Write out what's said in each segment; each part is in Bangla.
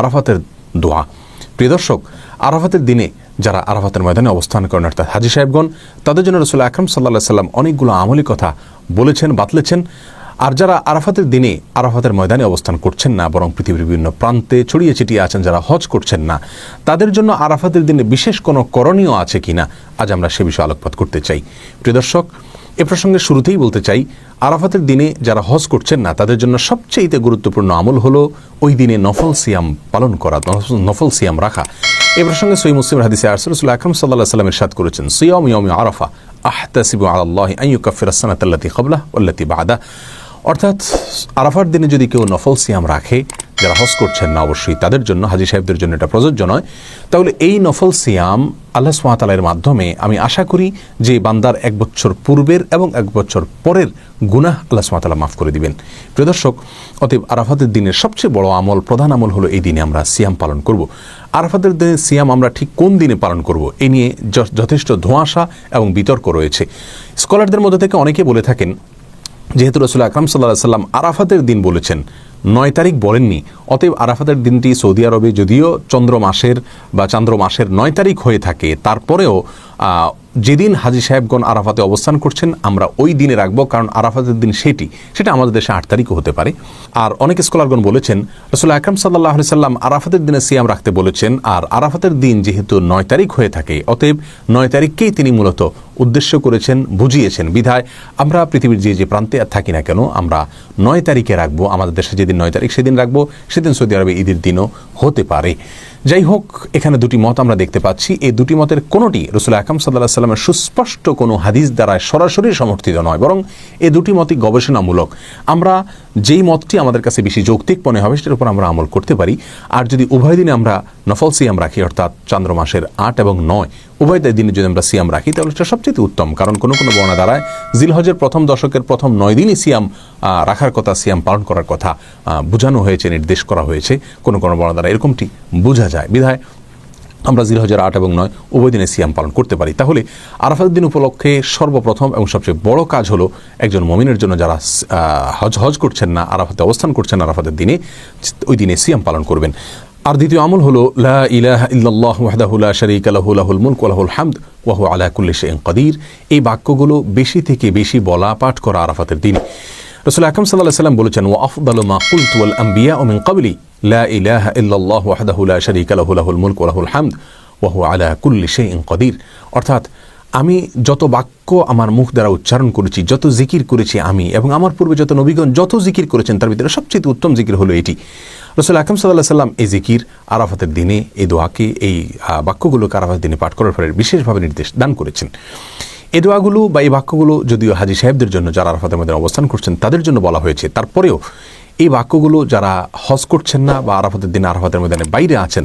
আরাফাতের দোয়া। প্রিয় দর্শক, আরাফাতের দিনে যারা আরাফাতের ময়দানে অবস্থান করেন, অর্থাৎ হাজি সাহেবগণ, তাদের জন্য রসুল আকরম সাল্লাহ সাল্লাম অনেকগুলো আমলি কথা বলেছেন, বাতলেছেন। আর যারা আরাফাতের দিনে আরাফাতের ময়দানে অবস্থান করছেন না, বরং পৃথিবীর বিভিন্ন প্রান্তে ছড়িয়ে ছিটিয়ে আছেন, যারা হজ করছেন না, তাদের জন্য আরাফাতের দিনে বিশেষ কোনো করণীয় আছে কিনা, আজ আমরা সে বিষয়ে আলোকপাত করতে চাই। প্রিয় দর্শক এ প্রসঙ্গে শুরুতেই বলতে চাই, আরাফাতের দিনে যারা হজ করছেন না, তাদের জন্য সবচেয়ে গুরুত্বপূর্ণ আমল হলো ওই দিনে নফল সিয়াম পালন করা, নফল- সিয়াম রাখা। এ প্রসঙ্গে সই মুসলিম হাদিসে আরসুল আকরম সাল্লাহ সাল্লামের সাদ করেছেন, সিয়ম ইয়ম আরাফা, আহতাসিবু আল্লাহ আইয়ু কাফির সানাতাল্লাতি কবলা ওল্লাতি বাদা অর্থাৎ আরাফার দিনে যদি কেউ নফল সিয়াম রাখে যারা হজ করছেন না অবশ্যই তাদের জন্য, হাজি সাহেবদের জন্য এটা প্রযোজ্য নয়। তাহলে এই নফল সিয়াম আল্লাহ সুমাতালের মাধ্যমে আমি আশা করি যে বান্দার এক বছর পূর্বের এবং এক বছর পরের গুনাহ আল্লাহ সুমাতালা মাফ করে দিবেন। প্রিয় দর্শক, অতএব আরাফাতের দিনের সবচেয়ে বড় আমল, প্রধান আমল হলো এই দিনে আমরা সিয়াম পালন করব। আরাফাতের দিনে সিয়াম আমরা ঠিক কোন দিনে পালন করব এ নিয়ে যথেষ্ট ধোঁয়াশা এবং বিতর্ক রয়েছে। স্কলারদের মধ্যে থেকে অনেকে বলে থাকেন, যেহেতু রসুল আকরাম সাল্লাহ সাল্লাম আরাফাতের দিন বলেছেন নয় তারিখ বলেননি। অতএব আরাফাতের দিনটি সৌদি আরবে যদিও চন্দ্র মাসের বা চান্দ্র মাসের নয় তারিখ হয়ে থাকে, তারপরেও যেদিন হাজি সাহেবগণ আরাফাতে অবস্থান করছেন, আমরা ওই দিনে রাখব, কারণ আরাফাতের দিন সেটি। সেটা আমাদের দেশে আট তারিখও হতে পারে। আর অনেক স্কলারগণ বলেছেন রসুল আকরাম সাল্লাহ সাল্লাম আরাফাতের দিনে সিয়াম রাখতে বলেছেন, আর আরাফাতের দিন যেহেতু নয় তারিখ হয়ে থাকে, অতএব নয় তারিখকেই তিনি মূলত উদ্দেশ্য করেছেন, বুঝিয়েছেন। বিধায় আমরা পৃথিবীর যে যে প্রান্তে আর থাকি না কেন, আমরা নয় তারিখে রাখব। আমাদের দেশে যেদিন নয় তারিখ সেদিন রাখব, সেদিন সৌদি আরবে ঈদের দিনও হতে পারে। যাই হোক, এখানে দুটি মত আমরা দেখতে পাচ্ছি। এই দুটি মতের কোনোটি রসুল আকাম সাল্লাহ সাল্লামের সুস্পষ্ট কোনো হাদিস দ্বারা সরাসরি সমর্থিত নয়, বরং এই দুটি মতই গবেষণামূলক। আমরা যেই মতটি আমাদের কাছে বেশি যৌক্তিক মনে হবে, সেটার উপর আমরা আমল করতে পারি। আর যদি উভয় দিনে আমরা নফল সিয়াম রাখি, অর্থাৎ চন্দ্র মাসের আট এবং নয়, উভয় দিনে যদি আমরা সিয়াম রাখি, তাহলে সেটা সবচেয়ে উত্তম। কারণ কোনো কোনো বর্ণা দ্বারায় জিলহজের প্রথম দশকের প্রথম নয় দিনই সিয়াম রাখার কথা, সিয়াম পালন করার কথা বোঝানো হয়েছে, নির্দেশ করা হয়েছে। কোনো কোনো বর্ণা দ্বারা এরকমটি বোঝা যায়। বিধায় আমরা জিরো হাজার আট এবং নয় উভয় দিনে সিয়াম পালন করতে পারি। তাহলে আরাফাতের দিন উপলক্ষে সর্বপ্রথম এবং সবচেয়ে বড় কাজ হলো একজন মমিনের জন্য যারা হজ হজ করছেন না, আরাফাতে অবস্থান করছেন আরাফাতের দিনে, ওই দিনে সিয়াম পালন করবেন। আর দ্বিতীয় আমল হলো ইলাহা ইল্লাল্লাহু হামদ ওয়া আলা কুল্লি শাইইন কাদির। এই বাক্যগুলো বেশি থেকে বেশি বলা পাঠ করা আরাফাতের দিন। রসুল আকরম সাল্লাহ সাল্লাম বলেছেন ও আফদাল মা কুলতু ওয়াল আম্বিয়া ও মিন কাবলি লা ইলাহা ইল্লাল্লাহু ওয়াহদাহু লা শারীকা লাহু, লাহুল মুলক ওয়া লাহুল হামদ, ওয়া হুয়া আলা কুল্লি শাইইন কাদির। অর্থাৎ আমি যত বাক্য আমার মুখ দ্বারা উচ্চারণ করেছি, যত জিকির করেছি আমি এবং আমার পূর্বে যত নবীগণ যত জিকির করেছেন, তার ভিতরে সবচেয়ে উত্তম জিকির হলো এটি। রসুল আকরম সাল্লাহ সাল্লাম এই জিকির আরাফাতের দিনে, এই দোয়াকে, এই বাক্যগুলোকে আরাফাতের দিনে পাঠ করার ফলে বিশেষভাবে নির্দেশ দান করেছেন। এ দোয়াগুলো বা এই বাক্যগুলো যদিও হাজি সাহেবদের জন্য, যারা আরাফাতের মধ্যে অবস্থান করছেন, তাদের জন্য বলা হয়েছে। তারপরেও এই বাক্যগুলো যারা হজ করছেন না বা আরাফতের দিন আরাফাতের ময়দানে বাইরে আছেন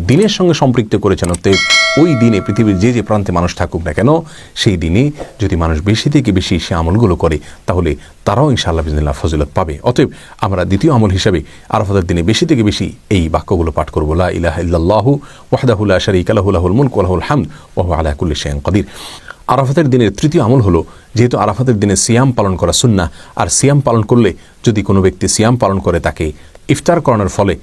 দিনের সঙ্গে সম্পৃক্ত করেছেন, অতএব ওই দিনে পৃথিবীর যে যে প্রান্তে মানুষ থাকুক না কেন, সেই দিনে যদি মানুষ বেশি থেকে বেশি সে আমলগুলো করে, তাহলে তারাও ইনশাআল্লাহ বিজনিল্লাহ ফজিলত পাবে। অতএব আমরা দ্বিতীয় আমল হিসাবে আরাফাতের দিনে বেশি থেকে বেশি এই বাক্যগুলো পাঠ করব। লা ইলাহা ইল্লাল্লাহু ওয়াহদাহু লা শারীকা লাহু, লাহুল মুলক ওয়া লাহুল হামদ ওয়া হুয়া আলা কুল্লি শাইইন কাদির। আরাফাতের দিনের তৃতীয় আমল হলো, যেহেতু আরাফাতের দিনে সিয়াম পালন করা সুন্নাহ, আর সিয়াম পালন করলে যদি কোনো ব্যক্তি সিয়াম পালন করে, তাকে ইফতার করানোর ফলে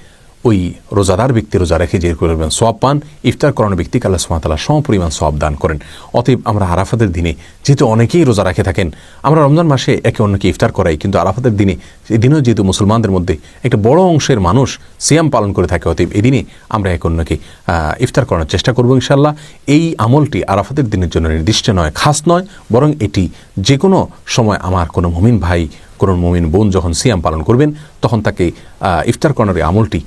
ওই রোজাদার ব্যক্তি রোজা রেখে যে করবেন সব পান, ইফতার করানো ব্যক্তিকে আল্লাহ সুমাতালা সমপরিমাণ সব দান করেন। অতএব আমরা আরাফাতের দিনে যেহেতু অনেকেই রোজা রাখে থাকেন, আমরা রমজান মাসে একে অন্যকে ইফতার করাই, কিন্তু আরাফাতের দিনে এই দিনেও যেহেতু মুসলমানদের মধ্যে একটা বড় অংশের মানুষ সিয়াম পালন করে থাকে, অতএব এদিনে আমরা একে অন্যকে ইফতার করানোর চেষ্টা করব ইনশাল্লাহ এই আমলটি আরাফাতের দিনের জন্য নির্দিষ্ট নয়, খাস নয়, বরং এটি যে কোনো সময় আমার কোনো মুমিন ভাই, কোনো মুমিন বোন যখন সিয়াম পালন করবেন, তখন তাকে ইফতার কর্নারের আমলটি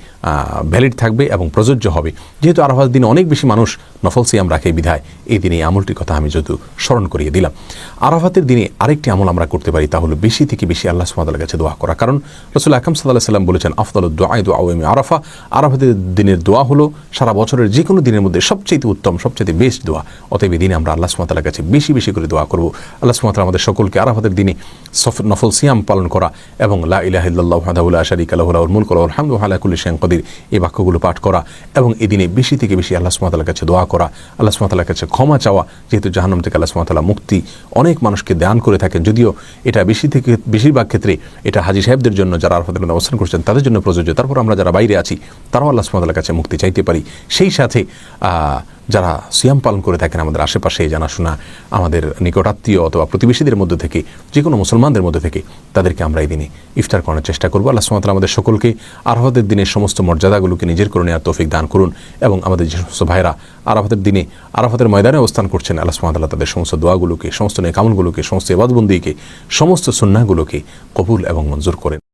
ভ্যালিড থাকবে এবং প্রযোজ্য হবে। যেহেতু আরাফাত দিনে অনেক বেশি মানুষ নফল সিয়াম রাখে বিধায়, এই দিনে এই আমলটির কথা আমি যেহেতু স্মরণ করিয়ে দিলাম। আরাফাতের দিনে আরেকটি আমল আমরা করতে পারি, তা হলো বেশি থেকে বেশি আল্লাহ সুমাতার কাছে দোয়া করা। কারণ রসুল আকাম সাল্লাহ সাল্লাম বলেছেন, আফদল দোয়াই দোয়া ওয়েমে আরাফা। আরাফাতের দিনের দোয়া হলো সারা বছরের যে কোনো দিনের মধ্যে সবচেয়ে উত্তম সবচেয়ে বেস্ট দোয়া। অতএব দিনে আমরা আল্লাহ সুমাতার কাছে বেশি বেশি করে দোয়া করব। আল্লাহ সুমাতাল আমাদের সকলকে আরাফাতের দিনে সফ- নফল সিয়াম পালন করা এবং লা ইলাহ ইল্লাল্লাহু ওয়াহদাহু লা শারীকা লাহু লাহুল মুলকু ওয়া লাহুল হামদু, ওয়া আলা কুল্লি শাইইন কাদির এই বাক্যগুলো পাঠ করা এবং এদিনে বেশি থেকে বেশি আল্লাহ সুমাতালার কাছে দোয়া করা। আল্লাহ সুমাতালার কাছে ক্ষমা চাওয়া, যেহেতু জাহান্নাম থেকে আল্লাহ সুমাতালা মুক্তি অনেক মানুষকে দান করে থাকেন। যদিও এটা বেশি থেকে, বেশিরভাগ ক্ষেত্রে এটা হাজি সাহেবদের জন্য যারা আরাফাতের অবস্থান করছেন তাদের জন্য প্রযোজ্য। তারপর আমরা যারা বাইরে আছি, তারাও আল্লাহ সুমাতালার কাছে মুক্তি চাইতে পারি। সেই সাথে যারা সিয়াম পালন করে থাকেন আমাদের আশেপাশে জানাশোনা আমাদের নিকটাত্মীয় অথবা প্রতিবেশীদের মধ্যে থেকে যে কোনো মুসলমানদের মধ্যে থেকে, তাদেরকে আমরা এই দিনে ইফতার করার চেষ্টা করব। আল্লাহ সুমাতাল আমাদের সকলকে আরহাতের দিনের সমস্ত মর্যাদাগুলোকে নিজের করে নেওয়ার তৌফিক দান করুন এবং আমাদের যে সমস্ত ভাইরা আরাফাতের দিনে আরাফাতের ময়দানে অবস্থান করছেন, আল্লাহ সুমাতাল্লাহ তাদের সমস্ত দোয়াগুলোকে, সমস্ত নেকামলগুলোকে, সমস্ত এবাদবন্দিকে সমস্ত সুন্নাগুলোকে কবুল এবং মঞ্জুর করেন।